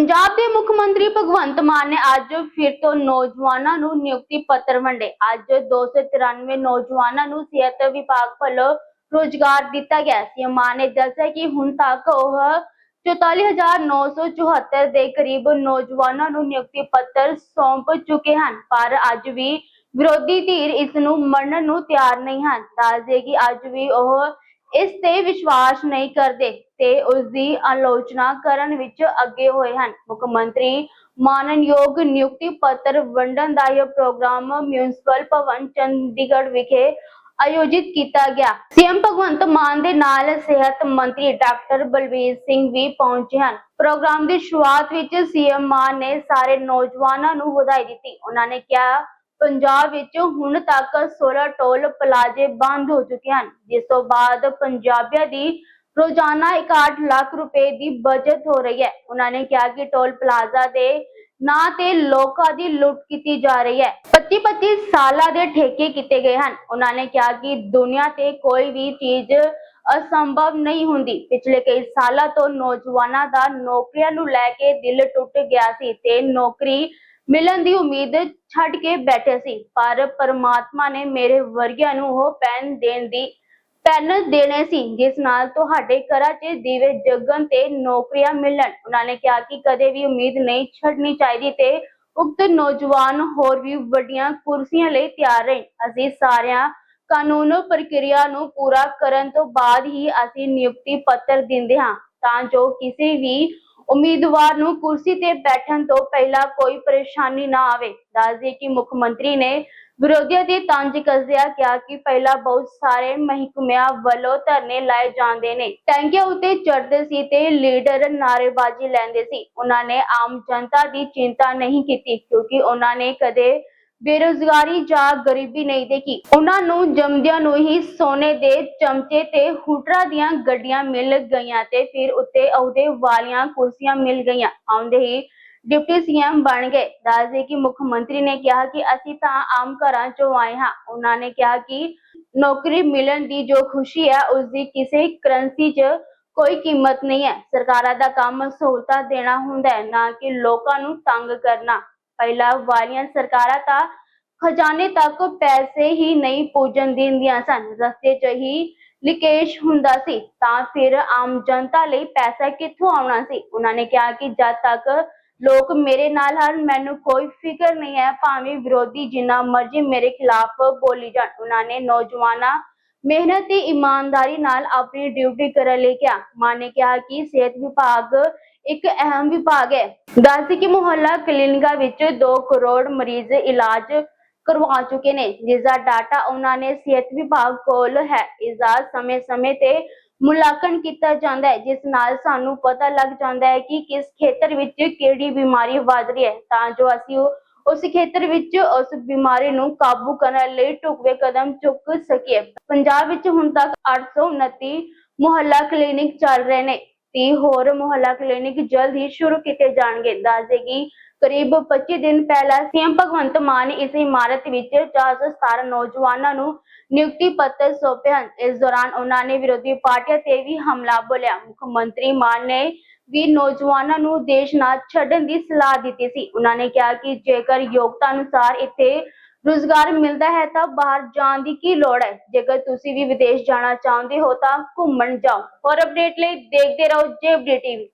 ਪੰਜਾਬ ਦੇ ਮੁੱਖ ਮੰਤਰੀ ਭਗਵੰਤ ਮਾਨ ਨੇ ਅੱਜ ਫਿਰ ਤੋਂ ਨੌਜਵਾਨਾਂ ਨੂੰ ਨਿਯੁਕਤੀ ਪੱਤਰ ਵੰਡੇ। ਅੱਜ 293 ਨੌਜਵਾਨਾਂ ਨੂੰ ਸਿਹਤ ਵਿਭਾਗ ਵੱਲੋਂ ਰੋਜ਼ਗਾਰ ਦਿੱਤਾ ਗਿਆ। ਸੀ ਮਾਨ ਨੇ ਦੱਸਿਆ ਕਿ ਹੁਣ ਤੱਕ ਉਹ 44974 ਦੇ ਕਰੀਬ ਨੌਜਵਾਨਾਂ ਨੂੰ ਨਿਯੁਕਤੀ ਪੱਤਰ ਸੌਂਪ ਚੁੱਕੇ ਹਨ, ਪਰ ਅੱਜ ਵੀ ਵਿਰੋਧੀ ਧਿਰ ਇਸ ਨੂੰ ਮੰਨਣ ਨੂੰ ਤਿਆਰ ਨਹੀਂ ਹਨ। ਦੱਸਦੇ ਕਿ ਅੱਜ ਵੀ ਉਹ ਇਸ ਤੇ ਵਿਸ਼ਵਾਸ ਨਹੀਂ ਕਰਦੇ ਤੇ ਉਸ ਦੀ ਆਲੋਚਨਾ ਕਰਨ ਵਿੱਚ ਅੱਗੇ ਹੋਏ ਹਨ। ਮੁੱਖ ਮੰਤਰੀ ਮਾਨਨਯੋਗ ਨਿਯੁਕਤੀ ਪੱਤਰ ਵੰਡਣ ਦਾ ਇਹ ਪ੍ਰੋਗਰਾਮ ਮਿਊਨਿਸਪਲ ਭਵਨ, ਚੰਡੀਗੜ੍ਹ ਵਿਖੇ ਆਯੋਜਿਤ ਕੀਤਾ ਗਿਆ। ਸੀਐਮ ਭਗਵੰਤ ਮਾਨ ਦੇ ਨਾਲ ਸਿਹਤ ਮੰਤਰੀ ਡਾਕਟਰ ਬਲਬੀਰ ਸਿੰਘ ਵੀ ਪਹੁੰਚੇ ਹਨ। ਪ੍ਰੋਗਰਾਮ ਦੀ ਸ਼ੁਰੂਆਤ ਵਿੱਚ ਸੀਐਮ ਮਾਨ ਨੇ ਸਾਰੇ ਨੌਜਵਾਨਾਂ ਨੂੰ ਵਧਾਈ ਦਿੱਤੀ। ਉਹਨਾਂ ਨੇ ਕਿਹਾ ਪੰਜਾਬ ਵਿੱਚ ਹੁਣ ਤੱਕ 16 ਟੋਲ ਪਲਾਜ਼ੇ ਬੰਦ ਹੋ ਚੁੱਕੇ ਹਨ। ਜਿਸ ਤੋਂ ਬਾਅਦ ਪੰਜਾਬੀਆਂ ਦੀ ਰੋਜ਼ਾਨਾ 61 ਲੱਖ ਰੁਪਏ ਦੀ ਬਚਤ ਹੋ ਰਹੀ ਹੈ। ਉਹਨਾਂ ਨੇ ਕਿਹਾ ਕਿ ਟੋਲ ਪਲਾਜ਼ਾ ਦੇ ਨਾਂ ਤੇ ਲੋਕਾਂ ਦੀ ਲੁੱਟ ਕੀਤੀ ਜਾ ਰਹੀ ਹੈ। 25-25 ਸਾਲਾਂ ਦੇ ਠੇਕੇ ਕੀਤੇ ਗਏ ਹਨ। ਉਹਨਾਂ ਨੇ ਕਿਹਾ ਕਿ ਦੁਨੀਆ ਤੇ ਕੋਈ ਵੀ ਚੀਜ਼ ਅਸੰਭਵ ਨਹੀਂ ਹੁੰਦੀ। ਪਿਛਲੇ ਕਈ ਸਾਲਾਂ ਤੋਂ ਨੌਜਵਾਨਾਂ ਦਾ ਨੌਕਰੀਆਂ ਨੂੰ ਲੈ ਕੇ ਦਿਲ ਟੁੱਟ ਗਿਆ ਸੀ ਤੇ ਨੌਕਰੀ ਮਿਲਣ ਦੀ ਉਮੀਦ ਛੱਡ ਕੇ ਬੈਠੇ ਸੀ, ਪਰ ਪਰਮਾਤਮਾ ਨੇ ਮੇਰੇ ਵਰਗਿਆਂ ਨੂੰ ਉਹ ਪੈਨ ਦੇਣ ਦੀ, ਪੈਨ ਦੇਣੇ ਸੀ, ਜਿਸ ਨਾਲ ਤੁਹਾਡੇ ਘਰਾਂ 'ਚ ਦੀਵੇ ਜਗਣ ਤੇ ਨੌਕਰੀਆਂ ਮਿਲਣ। ਉਹਨਾਂ ਨੇ ਕਿਹਾ ਕਿ ਕਦੇ ਵੀ ਉਮੀਦ ਨਹੀਂ ਛੱਡਣੀ ਚਾਹੀਦੀ ਤੇ ਉਕਤ ਨੌਜਵਾਨ ਹੋਰ ਵੀ ਵੱਡੀਆਂ ਕੁਰਸੀਆਂ ਲਈ ਤਿਆਰ ਰਹੇ। ਅਸੀਂ ਸਾਰਿਆਂ ਕਾਨੂੰਨ ਪ੍ਰਕਿਰਿਆ ਨੂੰ ਪੂਰਾ ਕਰਨ ਤੋਂ ਬਾਅਦ ਹੀ ਅਸੀਂ ਨਿਯੁਕਤੀ ਪੱਤਰ ਦਿੰਦੇ ਹਾਂ, ਤਾਂ ਜੋ ਕਿਸੇ ਵੀ ਉਮੀਦਵਾਰ ਨੂੰ ਕੁਰਸੀ ਤੇ ਬੈਠਣ ਤੋਂ ਪਹਿਲਾਂ ਕੋਈ ਪਰੇਸ਼ਾਨੀ ਨਾ ਆਵੇ। ਦੱਸਦੇ ਕਿ ਮੁੱਖ ਮੰਤਰੀ ਨੇ ਵਿਰੋਧੀਆਂ ਦੀ ਤੰਜ ਕੱਸਿਆ, ਕਿਹਾ ਕਿ ਪਹਿਲਾਂ ਬਹੁਤ ਸਾਰੇ ਮਹਿਕਮਿਆਂ ਵੱਲੋਂ ਧਰਨੇ ਲਾਏ ਜਾਂਦੇ ਨੇ। ਟੈਂਕੀਆਂ ਉੱਤੇ ਚੜ੍ਹਦੇ ਸੀ ਤੇ ਲੀਡਰ ਨਾਅਰੇਬਾਜ਼ੀ ਲੈਂਦੇ ਸੀ। ਉਹਨਾਂ ਨੇ ਆਮ ਜਨਤਾ ਦੀ ਚਿੰਤਾ ਨਹੀਂ ਕੀਤੀ, ਕਿਉਂਕਿ ਉਹਨਾਂ ਨੇ ਕਦੇ ਬੇਰੁਜ਼ਗਾਰੀ ਜਾਂ ਗਰੀਬੀ ਨਹੀਂ ਦੇਖੀ। ਉਹਨਾਂ ਨੂੰ ਜੰਮਦਿਆਂ ਨੂੰ ਹੀ ਸੋਨੇ ਦੇ ਚਮਚੇ ਤੇ ਹੂਟਰਾਂ ਦੀਆਂ ਗੱਡੀਆਂ ਮਿਲ ਗਈਆਂ ਤੇ ਫਿਰ ਉੱਤੇ ਅਹੁਦੇ ਵਾਲੀਆਂ ਕੁਰਸੀਆਂ ਮਿਲ ਗਈਆਂ। ਆਉਂਦੇ ਹੀ ਡਿਪਟੀ ਸੀਐਮ ਬਣ ਗਏ। ਦੱਸਦੇ ਕਿ ਮੁੱਖ ਮੰਤਰੀ ਨੇ ਕਿਹਾ ਕਿ ਅਸੀਂ ਤਾਂ ਆਮ ਘਰਾਂ ਚੋਂ ਆਏ ਹਾਂ। ਉਹਨਾਂ ਨੇ ਕਿਹਾ ਕਿ ਨੌਕਰੀ ਮਿਲਣ ਦੀ ਜੋ ਖੁਸ਼ੀ ਹੈ, ਉਸ ਦੀ ਕਿਸੇ ਕਰੰਸੀ 'ਚ ਕੋਈ ਕੀਮਤ ਨਹੀਂ ਹੈ। ਸਰਕਾਰਾਂ ਦਾ ਕੰਮ ਸਹੂਲਤਾਂ ਦੇਣਾ ਹੁੰਦਾ ਹੈ, ਨਾ ਕਿ ਲੋਕਾਂ ਨੂੰ ਤੰਗ ਕਰਨਾ। ਪਹਿਲਾਂ ਵਾਲੀਆਂ ਸਰਕਾਰਾਂ ਤਾਂ ਖਜ਼ਾਨੇ ਤੱਕ ਪੈਸੇ ਹੀ ਨਹੀਂ ਪਹੁੰਚਣ ਦਿੰਦੀਆਂ ਸਨ। ਰਸਤੇ 'ਚ ਹੀ ਲਿਕੇਸ਼ ਹੁੰਦਾ ਸੀ, ਤਾਂ ਫਿਰ ਆਮ ਜਨਤਾ ਲਈ ਪੈਸਾ ਕਿੱਥੋਂ ਆਉਣਾ ਸੀ? ਉਹਨਾਂ ਨੇ ਕਿਹਾ ਕਿ ਜਦ ਤੱਕ ਲੋਕ ਮੇਰੇ ਨਾਲ ਹਨ, ਮੈਨੂੰ ਕੋਈ ਫਿਕਰ ਨਹੀਂ ਹੈ, ਭਾਵੇਂ ਵਿਰੋਧੀ ਜਿੰਨਾ ਮਰਜ਼ੀ ਮੇਰੇ ਖਿਲਾਫ ਬੋਲੀ ਜਾਣ। ਉਹਨਾਂ ਨੇ ਨੌਜਵਾਨਾਂ ਮਿਹਨਤ ਤੇ ਇਮਾਨਦਾਰੀ ਨਾਲ ਆਪਣੀ ਡਿਊਟੀ ਕਰਨ ਲਈ ਕਿਹਾ। ਮਾਂ ਨੇ ਕਿਹਾ ਕਿ ਸਿਹਤ ਵਿਭਾਗ ਇੱਕ ਅਹਿਮ ਵਿਭਾਗ ਹੈ। ਦੱਸਦੀ ਕਿ ਮੁਹੱਲਾ ਕਲੀਨਿਕਾਂ ਵਿੱਚ 2 ਕਰੋੜ ਮਰੀਜ਼ ਇਲਾਜ ਕਰਵਾ ਚੁੱਕੇ ਨੇ, ਜਿਸ ਦਾ ਡਾਟਾ ਉਹਨਾਂ ਨੇ ਸਿਹਤ ਵਿਭਾਗ ਕੋਲ ਹੈ। ਇਸ ਦਾ ਸਮੇਂ-ਸਮੇਂ ਤੇ ਮੁਲਾਂਕਣ ਕੀਤਾ ਜਾਂਦਾ ਹੈ, ਜਿਸ ਨਾਲ ਸਾਨੂੰ ਪਤਾ ਲੱਗ ਜਾਂਦਾ ਹੈ ਕਿ ਕਿਸ ਖੇਤਰ ਵਿੱਚ ਕਿਹੜੀ ਬਿਮਾਰੀ ਵੱਧ ਰਹੀ ਹੈ। ਤਾਂ ਜੋ ਅਸੀਂ ਉਸ ਖੇਤਰ ਵਿੱਚ ਉਸ ਬਿਮਾਰੀ ਨੂੰ ਕਾਬੂ ਕਰਨ ਲਈ ਢੁਕਵੇਂ ਕਦਮ ਚੁੱਕ ਸਕੀਏ। ਪੰਜਾਬ ਵਿੱਚ ਹੁਣ ਤੱਕ 829 ਮੁਹੱਲਾ ਕਲੀਨਿਕ ਚੱਲ ਰਹੇ ਨੇ। 30 ਹੋਰ ਮੁਹੱਲਾ ਕਲੀਨਿਕ ਜਲਦ ਹੀ ਸ਼ੁਰੂ ਕੀਤੇ ਜਾਣਗੇ। ਦੱਸ ਕਰੀਬ 25 ਦਿਨ ਪਹਿਲਾਂ ਸੀਐਮ ਭਗਵੰਤ ਮਾਨ ਇਸ ਇਮਾਰਤ ਵਿੱਚ 417 ਨੌਜਵਾਨਾਂ ਨੂੰ ਨਿਯੁਕਤੀ ਪੱਤਰ ਸੌਂਪੇ ਹਨ ਇਸ ਦੌਰਾਨ ਉਹਨਾਂ ਨੇ ਵਿਰੋਧੀ ਪਾਰਟੀਆਂ ਤੇ ਵੀ ਹਮਲਾ ਬੋਲਿਆ। ਮੁੱਖ ਮੰਤਰੀ ਮਾਨ ਨੇ ਵੀ ਨੌਜਵਾਨਾਂ ਨੂੰ ਦੇਸ਼ ਨਾ ਛੱਡਣ ਦੀ ਸਲਾਹ ਦਿੱਤੀ ਸੀ। ਉਹਨਾਂ ਨੇ ਕਿਹਾ ਕਿ ਜੇਕਰ ਯੋਗਤਾ ਅਨੁਸਾਰ ਇੱਥੇ ਰੁਜ਼ਗਾਰ ਮਿਲਦਾ ਹੈ ਤਾਂ ਬਾਹਰ ਜਾਣ ਦੀ ਕੀ ਲੋੜ ਹੈ? ਜੇਕਰ ਤੁਸੀਂ ਵੀ ਵਿਦੇਸ਼ ਜਾਣਾ ਚਾਹੁੰਦੇ ਹੋ ਤਾਂ ਘੁੰਮਣ ਜਾਓ। ਹੋਰ ਅਪਡੇਟ ਲਈ ਦੇਖਦੇ ਰਹੋ ਜੇਬਡੀ ਟੀਵੀ